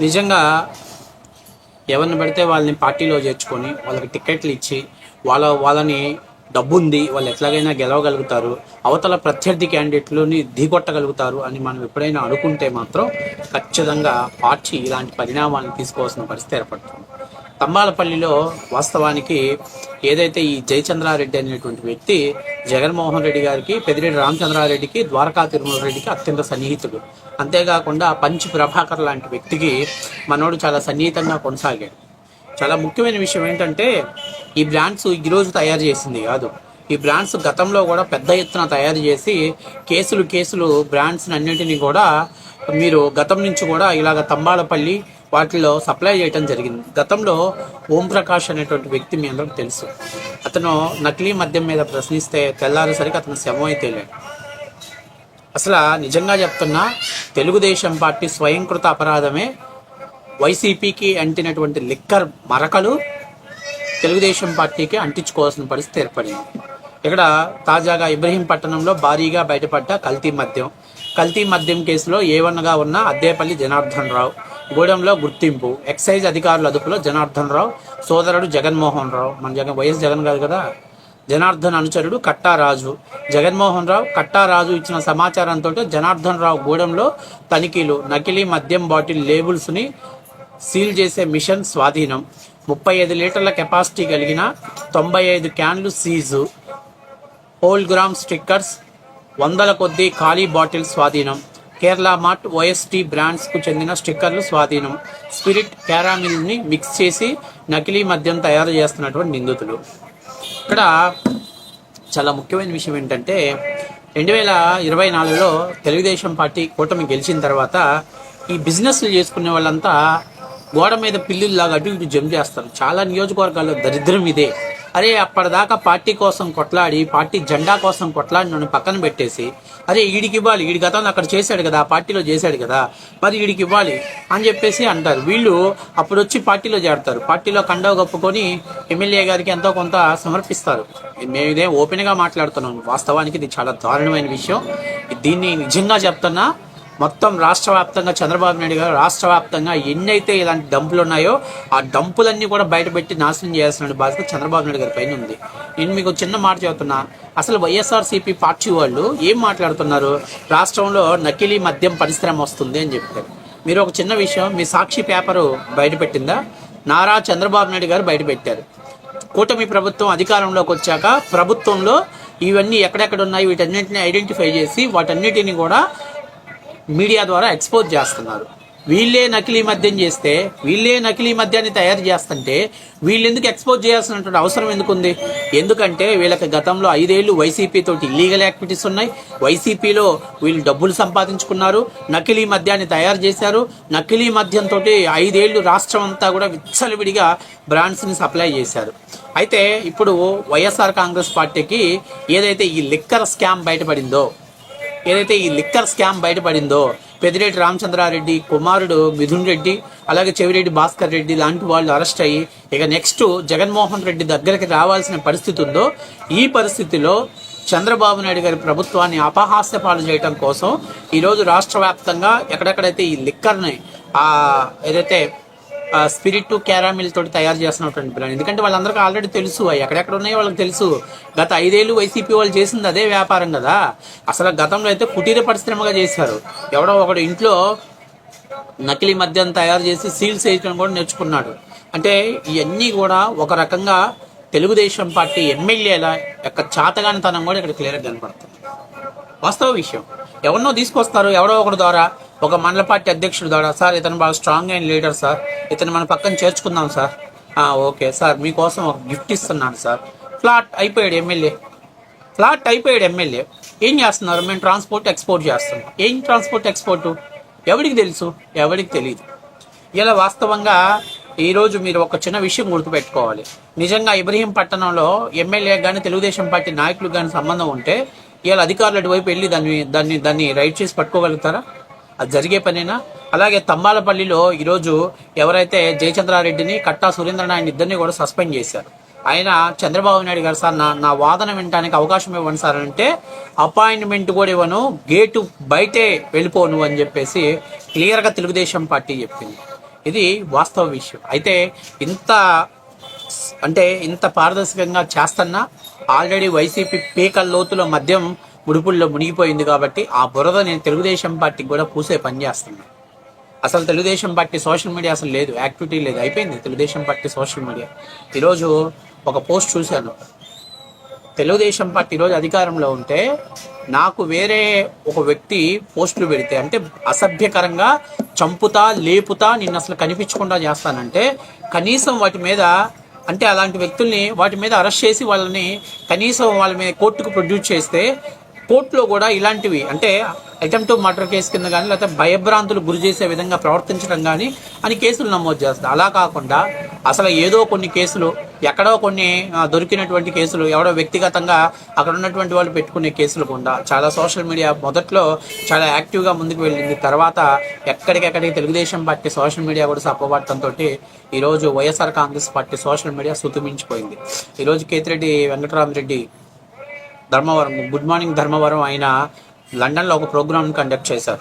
నిజంగా ఎవరిని పడితే వాళ్ళని పార్టీలో చేర్చుకొని వాళ్ళకి టికెట్లు ఇచ్చి వాళ్ళ వాళ్ళని డబ్బు ఉంది వాళ్ళు ఎట్లాగైనా గెలవగలుగుతారు అవతల ప్రత్యర్థి క్యాండిడేట్లని దిగొట్టగలుగుతారు అని మనం ఎప్పుడైనా అనుకుంటే మాత్రం ఖచ్చితంగా పార్టీ ఇలాంటి పరిణామాలను తీసుకోవాల్సిన పరిస్థితి ఏర్పడుతుంది. తంబాలపల్లిలో వాస్తవానికి ఏదైతే ఈ జయచంద్రారెడ్డి అనేటువంటి వ్యక్తి జగన్మోహన్ రెడ్డి గారికి పెదిరెడ్డి రామచంద్రారెడ్డికి ద్వారకా తిరుమల రెడ్డికి అత్యంత సన్నిహితుడు. అంతేకాకుండా పంచి ప్రభాకర్ లాంటి వ్యక్తికి మనోడు చాలా సన్నిహితంగా కొనసాగాడు. చాలా ముఖ్యమైన విషయం ఏంటంటే ఈ బ్రాండ్స్ ఈరోజు తయారు చేసింది కాదు. ఈ బ్రాండ్స్ గతంలో కూడా పెద్ద ఎత్తున తయారు చేసి కేసులు కేసులు బ్రాండ్స్ అన్నింటినీ కూడా మీరు గతం నుంచి కూడా ఇలాగ తంబాలపల్లి వాటిలో సప్లై చేయడం జరిగింది. గతంలో ఓం ప్రకాష్ అనేటువంటి వ్యక్తి మీ అందరికి తెలుసు. అతను నకిలీ మద్యం మీద ప్రశ్నిస్తే తెల్లారేసరికి అతను శవం అయితే లేడు అసలు నిజంగా చెప్తున్నా తెలుగుదేశం పార్టీ స్వయంకృత అపరాధమే. వైసీపీకి అంటినటువంటి లిక్కర్ మరకలు తెలుగుదేశం పార్టీకి అంటించుకోవాల్సిన పరిస్థితి ఏర్పడింది. ఇక్కడ తాజాగా ఇబ్రహీంపట్నంలో భారీగా బయటపడ్డ కల్తీ మద్యం. కల్తీ మద్యం కేసులో ఏవన్నగా ఉన్న అద్దేపల్లి జనార్దన్ రావు. గూడెంలో గుర్తింపు. ఎక్సైజ్ అధికారుల అదుపులో జనార్దన్ రావు సోదరుడు జగన్మోహన్ రావు మన జగన్ వైఎస్ జగన్ గారు కదా? జనార్దన్ అనుచరుడు కట్టారాజు. జగన్మోహన్ రావు కట్టారాజు ఇచ్చిన సమాచారంతో జనార్దన్ రావు గూడెంలో తనిఖీలు నకిలీ మద్యం బాటిల్ లేబుల్స్ని సీల్ చేసే మిషన్ స్వాధీనం. ముప్పై ఐదు లీటర్ల కెపాసిటీ కలిగిన తొంభై ఐదు క్యాన్లు సీజు. హోల్ గ్రామ్ స్టిక్కర్స్ వందల కొద్దీ ఖాళీ బాటిల్ స్వాధీనం. కేరళ మార్ట్ ఓఎస్టీ బ్రాండ్స్కు చెందిన స్టిక్కర్లు స్వాధీనం. స్పిరిట్ క్యారామిల్ని మిక్స్ చేసి నకిలీ మద్యం తయారు చేస్తున్నటువంటి నిందితులు. ఇక్కడ చాలా ముఖ్యమైన విషయం ఏంటంటే రెండు వేల ఇరవై నాలుగులో తెలుగుదేశం పార్టీ కూటమి గెలిచిన తర్వాత ఈ బిజినెస్లు చేసుకునే వాళ్ళంతా గోడ మీద పిల్లుల్లాగా అటు ఇటు జంప్ చేస్తారు. చాలా నియోజకవర్గాల్లో దరిద్రం ఇదే. అరే అప్పటిదాకా పార్టీ కోసం కొట్లాడి పార్టీ జెండా కోసం కొట్లాడి నన్ను పక్కన పెట్టేసి అరే ఈడికి ఇవ్వాలి ఈడి గతంలో అక్కడ చేశాడు కదా పార్టీలో చేశాడు కదా మరి ఈడికి ఇవ్వాలి అని చెప్పేసి అంటారు. వీళ్ళు అప్పుడు వచ్చి పార్టీలో చేరతారు. పార్టీలో కండవ కప్పుకొని ఎమ్మెల్యే గారికి ఎంతో కొంత సమర్పిస్తారు. మేము ఇదే ఓపెన్గా మాట్లాడుతున్నాం. వాస్తవానికి ఇది చాలా దారుణమైన విషయం. దీన్ని నిజంగా చెప్తున్నా మొత్తం రాష్ట్ర వ్యాప్తంగా చంద్రబాబు నాయుడు గారు రాష్ట్ర వ్యాప్తంగా ఎన్నైతే ఇలాంటి డంపులు ఉన్నాయో ఆ డంపులన్నీ కూడా బయటపెట్టి నాశనం చేయాల్సిన బాధ్యత చంద్రబాబు నాయుడు గారి పైన ఉంది. నేను మీకు చిన్న మాట చెబుతున్నా. అసలు వైఎస్ఆర్సీపీ పార్టీ వాళ్ళు ఏం మాట్లాడుతున్నారు? రాష్ట్రంలో నకిలీ మద్యం పరిశ్రమ వస్తుంది అని చెప్పారు మీరు ఒక చిన్న విషయం మీ సాక్షి పేపరు బయటపెట్టిందా నారా చంద్రబాబు నాయుడు గారు బయటపెట్టారు కూటమి ప్రభుత్వం అధికారంలోకి వచ్చాక ప్రభుత్వంలో ఇవన్నీ ఎక్కడెక్కడ ఉన్నాయి? వీటన్నింటినీ ఐడెంటిఫై చేసి వాటన్నిటిని కూడా మీడియా ద్వారా ఎక్స్పోజ్ చేస్తున్నారు. వీళ్ళే నకిలీ మద్యం చేస్తే వీళ్ళే నకిలీ మద్యాన్ని తయారు చేస్తుంటే వీళ్ళు ఎందుకు ఎక్స్పోజ్ చేయాల్సినటువంటి అవసరం ఎందుకుంది? ఎందుకంటే వీళ్ళకి గతంలో ఐదేళ్ళు వైసీపీ తోటి ఇల్లీగల్ యాక్టివిటీస్ ఉన్నాయి. వైసీపీలో వీళ్ళు డబ్బులు సంపాదించుకున్నారు నకిలీ మద్యాన్ని తయారు చేశారు నకిలీ మద్యంతో ఐదేళ్ళు రాష్ట్రం అంతా కూడా విచ్చలవిడిగా బ్రాండ్స్ని సప్లై చేశారు. అయితే ఇప్పుడు వైఎస్ఆర్ కాంగ్రెస్ పార్టీకి ఏదైతే ఈ లిక్కర్ స్కామ్ బయటపడిందో ఏదైతే ఈ లిక్కర్ స్కామ్ బయటపడిందో పెదిరెడ్డి రామచంద్రారెడ్డి కుమారుడు మిథున్ రెడ్డి అలాగే చెవిరెడ్డి భాస్కర్ రెడ్డి లాంటి వాళ్ళు అరెస్ట్ అయ్యి ఇక నెక్స్ట్ జగన్మోహన్ రెడ్డి దగ్గరికి రావాల్సిన పరిస్థితి ఉందో ఈ పరిస్థితిలో చంద్రబాబు నాయుడు గారి ప్రభుత్వాన్ని అపహాస్య పాలు చేయడం కోసం ఈరోజు రాష్ట్ర వ్యాప్తంగా ఎక్కడెక్కడైతే ఈ లిక్కర్ని ఏదైతే స్పిరిట్ క్యారామిల్ తోటి తయారు చేస్తున్నటువంటి ప్లాన్ ఎందుకంటే వాళ్ళందరికీ ఆల్రెడీ తెలుసు అవి. ఎక్కడెక్కడ ఉన్నాయో వాళ్ళకి తెలుసు. గత ఐదేళ్ళు వైసీపీ వాళ్ళు చేసింది అదే వ్యాపారం కదా. అసలు గతంలో అయితే కుటీర పరిశ్రమగా చేశారు. ఎవడో ఒకడు ఇంట్లో నకిలీ మద్యం తయారు చేసి సీల్స్ వేయడం కూడా నేర్చుకున్నాడు. అంటే ఇవన్నీ కూడా ఒక రకంగా తెలుగుదేశం పార్టీ ఎమ్మెల్యేల యొక్క చాతగానితనం కూడా ఇక్కడ క్లియర్గా కనపడుతుంది. వాస్తవ విషయం. ఎవరినో తీసుకొస్తారు ఎవరో ఒకరి ద్వారా ఒక మండల పార్టీ అధ్యక్షుడు ద్వారా. సార్ ఇతను బాగా స్ట్రాంగ్ అయిన లీడర్ సార్. ఇతను మన పక్కన చేర్చుకుందాం సార్. ఓకే సార్ మీకోసం ఒక గిఫ్ట్ ఇస్తున్నాను సార్. ఫ్లాట్ అయిపోయాడు ఎమ్మెల్యే. ఫ్లాట్ అయిపోయాడు ఎమ్మెల్యే. ఏం చేస్తున్నారు? మేము ట్రాన్స్పోర్ట్ ఎక్స్పోర్ట్ చేస్తున్నాం. ఏం ట్రాన్స్పోర్ట్ ఎక్స్పోర్ట్ ఎవరికి తెలుసు? ఎవరికి తెలియదు ఇలా వాస్తవంగా ఈరోజు మీరు ఒక చిన్న విషయం గుర్తుపెట్టుకోవాలి. నిజంగా ఇబ్రహీం పట్టణంలో ఎమ్మెల్యే కానీ తెలుగుదేశం పార్టీ నాయకులు కానీ సంబంధం ఉంటే ఇవాళ అధికారులు అటువైపు వెళ్ళి దాన్ని దాన్ని దాన్ని రైట్ చేసి పట్టుకోగలుగుతారా? అది జరిగే పనేనా? అలాగే తంబాలపల్లిలో ఈరోజు ఎవరైతే జయచంద్రారెడ్డిని కట్టా సురేంద్రనాయుడు ఇద్దరిని కూడా సస్పెండ్ చేశారు. ఆయన చంద్రబాబు నాయుడు గారు సార్ నా నా వాదన వినడానికి అవకాశం ఇవ్వండి సార్ అంటే అపాయింట్మెంట్ కూడా ఇవ్వను గేటు బయటే వెళ్ళిపోను అని చెప్పేసి క్లియర్గా తెలుగుదేశం పార్టీ చెప్పింది. ఇది వాస్తవ విషయం. అయితే ఇంత అంటే ఇంత పారదర్శకంగా చేస్తున్నా ఆల్రెడీ వైసీపీ పీకల లోతులో మద్యం ముడుపుల్లో మునిగిపోయింది కాబట్టి ఆ బురద నేను తెలుగుదేశం పార్టీకి కూడా పూసే పని చేస్తున్నా. అసలు తెలుగుదేశం పార్టీ సోషల్ మీడియా అసలు లేదు యాక్టివిటీ లేదు అయిపోయింది తెలుగుదేశం పార్టీ సోషల్ మీడియా. ఈరోజు ఒక పోస్ట్ చూశాను. తెలుగుదేశం పార్టీ ఈరోజు అధికారంలో ఉంటే నాకు వేరే ఒక వ్యక్తి పోస్టులు పెడితే అంటే అసభ్యకరంగా చంపుతా లేపుతా నిన్ను అసలు కనిపించకుండా చేస్తానంటే కనీసం వాటి మీద అంటే అలాంటి వ్యక్తుల్ని వాటి మీద అరెస్ట్ చేసి వాళ్ళని కనీసం వాళ్ళ మీద కోర్టుకు ప్రొడ్యూస్ చేస్తే కోర్టులో కూడా ఇలాంటివి అంటే అటెంప్ట్ మర్డర్ కేసు కింద కానీ లేకపోతే భయభ్రాంతులు గురి చేసే విధంగా ప్రవర్తించడం కానీ అని కేసులు నమోదు చేస్తారు అలా కాకుండా అసలు ఏదో కొన్ని కేసులు ఎక్కడో కొన్ని దొరికినటువంటి కేసులు ఎవడో వ్యక్తిగతంగా అక్కడ ఉన్నటువంటి వాళ్ళు పెట్టుకునే కేసులు కూడా. చాలా సోషల్ మీడియా మొదట్లో చాలా యాక్టివ్గా ముందుకు వెళ్ళింది. తర్వాత ఎక్కడికెక్కడికి తెలుగుదేశం పార్టీ సోషల్ మీడియా కూడా సపోపడటంతో ఈరోజు YSR Congress party social media సుతుమించిపోయింది. ఈరోజు కేతిరెడ్డి వెంకటరామరెడ్డి ధర్మవరం గుడ్ మార్నింగ్ ధర్మవరం ఆయన లండన్లో ఒక ప్రోగ్రామ్ కండక్ట్ చేశారు.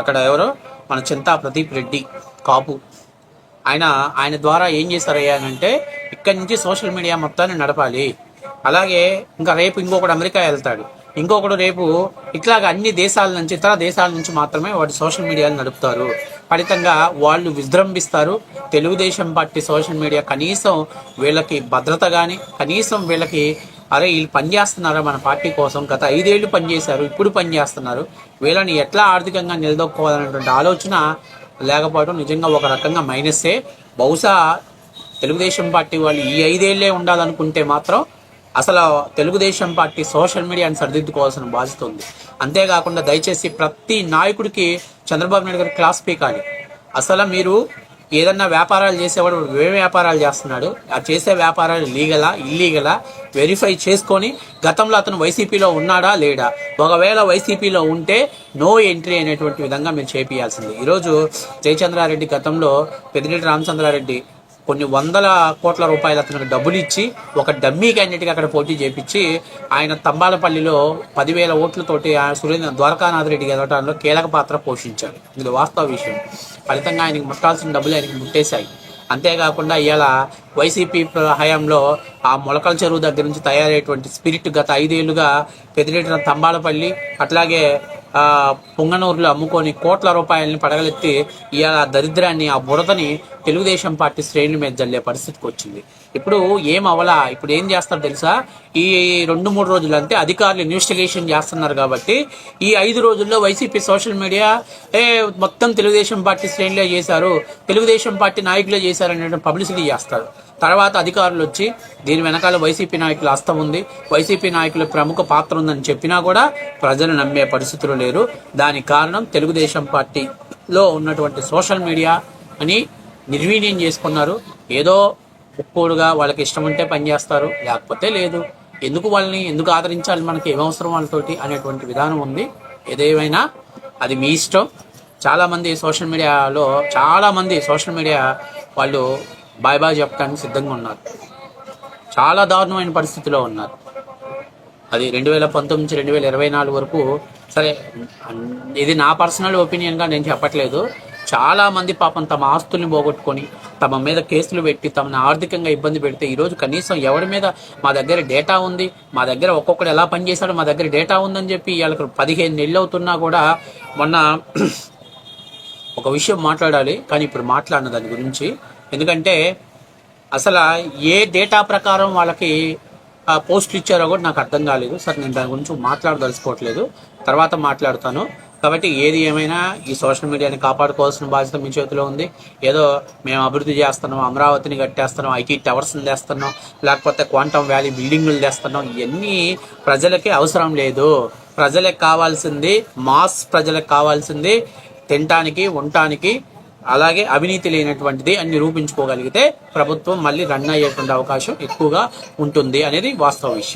అక్కడ ఎవరో? మన చింతా ప్రదీప్ రెడ్డి కాపు. ఆయన ఆయన ద్వారా ఏం చేశారయ్యా అంటే ఇక్కడి నుంచి సోషల్ మీడియా మొత్తాన్ని నడపాలి. అలాగే ఇంకా రేపు ఇంకొకడు అమెరికా వెళ్తాడు. ఇంకొకడు రేపు ఇట్లాగ అన్ని దేశాల నుంచి ఇతర దేశాల నుంచి మాత్రమే వాటి సోషల్ మీడియాని నడుపుతారు. ఫలితంగా వాళ్ళు విజృంభిస్తారు. తెలుగుదేశం పార్టీ సోషల్ మీడియా కనీసం వీళ్ళకి భద్రత కానీ కనీసం వీళ్ళకి అరే వీళ్ళు పనిచేస్తున్నారా మన పార్టీ కోసం? గత ఐదేళ్ళు పనిచేశారు ఇప్పుడు పనిచేస్తున్నారు వీళ్ళని ఎట్లా ఆర్థికంగా నిలదొక్కోవాలనేటువంటి ఆలోచన లేకపోవడం నిజంగా ఒక రకంగా మైనస్సే బహుశా తెలుగుదేశం పార్టీ వాళ్ళు ఈ ఐదేళ్ళే ఉండాలనుకుంటే మాత్రం అసలు తెలుగుదేశం పార్టీ సోషల్ మీడియాని సరిదిద్దుకోవాల్సిన బాధ్యత ఉంది. అంతేకాకుండా దయచేసి ప్రతి నాయకుడికి చంద్రబాబు నాయుడు గారు క్లాస్ పీకాలి అసలు మీరు ఏదన్నా వ్యాపారాలు చేసేవాడు ఏ వ్యాపారాలు చేస్తున్నాడు. ఆ చేసే వ్యాపారాలు లీగలా ఇల్లీగలా వెరిఫై చేసుకొని గతంలో అతను వైసీపీలో ఉన్నాడా లేడా? ఒకవేళ వైసీపీలో ఉంటే నో ఎంట్రీ అనేటువంటి విధంగా మీరు చేపియాల్సింది. ఈరోజు జయచంద్రారెడ్డి గతంలో పెద్దిరెడ్డి రామచంద్రారెడ్డి కొన్ని వందల కోట్ల రూపాయలు అతనికి డబ్బులు ఇచ్చి ఒక డమ్మీ క్యాండిడేట్కి అక్కడ పోటీ చేపించి ఆయన తంబాలపల్లిలో పదివేల ఓట్లతోటి ఆయన సురేంద్ర ద్వారకానాథ్ రెడ్డి గెలవడంలో కీలక పాత్ర పోషించాడు. ఇది వాస్తవ విషయం ఫలితంగా ఆయనకి ముట్టాల్సిన డబ్బులు ఆయనకి ముట్టేశాయి. అంతేకాకుండా ఇవాళ వైసీపీ హయాంలో ఆ మొలకల చెరువు దగ్గర నుంచి తయారయ్యేటువంటి స్పిరిట్ గత ఐదేళ్ళుగా పెదిరెడ్డిన తంబాలపల్లి అట్లాగే పుంగనూరులో అమ్ముకొని కోట్ల రూపాయలని పడగలెత్తి ఇవాళ ఆ దరిద్రాన్ని ఆ బురదని తెలుగుదేశం పార్టీ శ్రేణుల మీద జల్లే పరిస్థితికి వచ్చింది. ఇప్పుడు ఏం అవలా? ఇప్పుడు ఏం చేస్తారు తెలుసా? ఈ రెండు మూడు రోజులు అంటే అధికారులు ఇన్వెస్టిగేషన్ చేస్తున్నారు కాబట్టి ఈ ఐదు రోజుల్లో వైసీపీ సోషల్ మీడియా ఏ మొత్తం తెలుగుదేశం పార్టీ శ్రేణులే చేశారు తెలుగుదేశం పార్టీ నాయకులే చేశారు అనే పబ్లిసిటీ చేస్తారు. తర్వాత అధికారులు వచ్చి దీని వెనకాల వైసీపీ నాయకుల హస్తం ఉంది. వైసీపీ నాయకుల ప్రముఖ పాత్ర ఉందని చెప్పినా కూడా ప్రజలు నమ్మే పరిస్థితులు లేరు. దానికి కారణం తెలుగుదేశం పార్టీలో ఉన్నటువంటి సోషల్ మీడియా అని నిర్వీర్యం చేసుకున్నారు. ఏదో ఒక్కోడుగా వాళ్ళకి ఇష్టం ఉంటే పనిచేస్తారు లేకపోతే లేదు. ఎందుకు వాళ్ళని ఎందుకు ఆదరించాలి మనకి ఏమవసరం వాళ్ళతోటి అనేటువంటి విధానం ఉంది. ఏదేమైనా అది మీ ఇష్టం. చాలామంది సోషల్ మీడియాలో చాలామంది సోషల్ మీడియా వాళ్ళు బాయ్ బాయ్ చెప్పడానికి సిద్ధంగా ఉన్నారు. చాలా దారుణమైన పరిస్థితిలో ఉన్నారు. అది రెండు వేల పంతొమ్మిది నుంచి రెండు వేల ఇరవై నాలుగు వరకు సరే ఇది నా పర్సనల్ ఒపీనియన్గా నేను చెప్పట్లేదు. చాలామంది పాపం తమ ఆస్తుల్ని పోగొట్టుకొని తమ మీద కేసులు పెట్టి తమను ఆర్థికంగా ఇబ్బంది పెడితే ఈరోజు కనీసం ఎవరి మీద మా దగ్గర డేటా ఉంది మా దగ్గర ఒక్కొక్కడు ఎలా పనిచేశాడో మా దగ్గర డేటా ఉందని చెప్పి వాళ్ళకి పదిహేను నెలలు అవుతున్నా కూడా మొన్న ఒక విషయం మాట్లాడాలి కానీ ఇప్పుడు మాట్లాడిన దాని గురించి. ఎందుకంటే అసలు ఏ డేటా ప్రకారం వాళ్ళకి పోస్టులు ఇచ్చారో కూడా నాకు అర్థం కాలేదు. సరే నేను దాని గురించి మాట్లాడదలుచుకోవట్లేదు. తర్వాత మాట్లాడతాను. కాబట్టి ఏది ఏమైనా ఈ సోషల్ మీడియాని కాపాడుకోవాల్సిన బాధ్యత మీ చేతిలో ఉంది. ఏదో మేము అభివృద్ధి చేస్తున్నాం అమరావతిని కట్టేస్తున్నాం ఐటీ టవర్స్ని తెస్తున్నాం లేకపోతే క్వాంటమ్ వ్యాలీ బిల్డింగ్లు తెస్తున్నాం ఇవన్నీ ప్రజలకి అవసరం లేదు. ప్రజలకు కావాల్సింది మాస్ ప్రజలకు కావాల్సింది తినటానికి ఉండటానికి అలాగే అవినీతి లేనటువంటిది అని నిరూపించుకోగలిగితే ప్రభుత్వం మళ్ళీ రన్ అయ్యేటువంటి అవకాశం ఎక్కువగా ఉంటుంది అనేది వాస్తవ విషయం.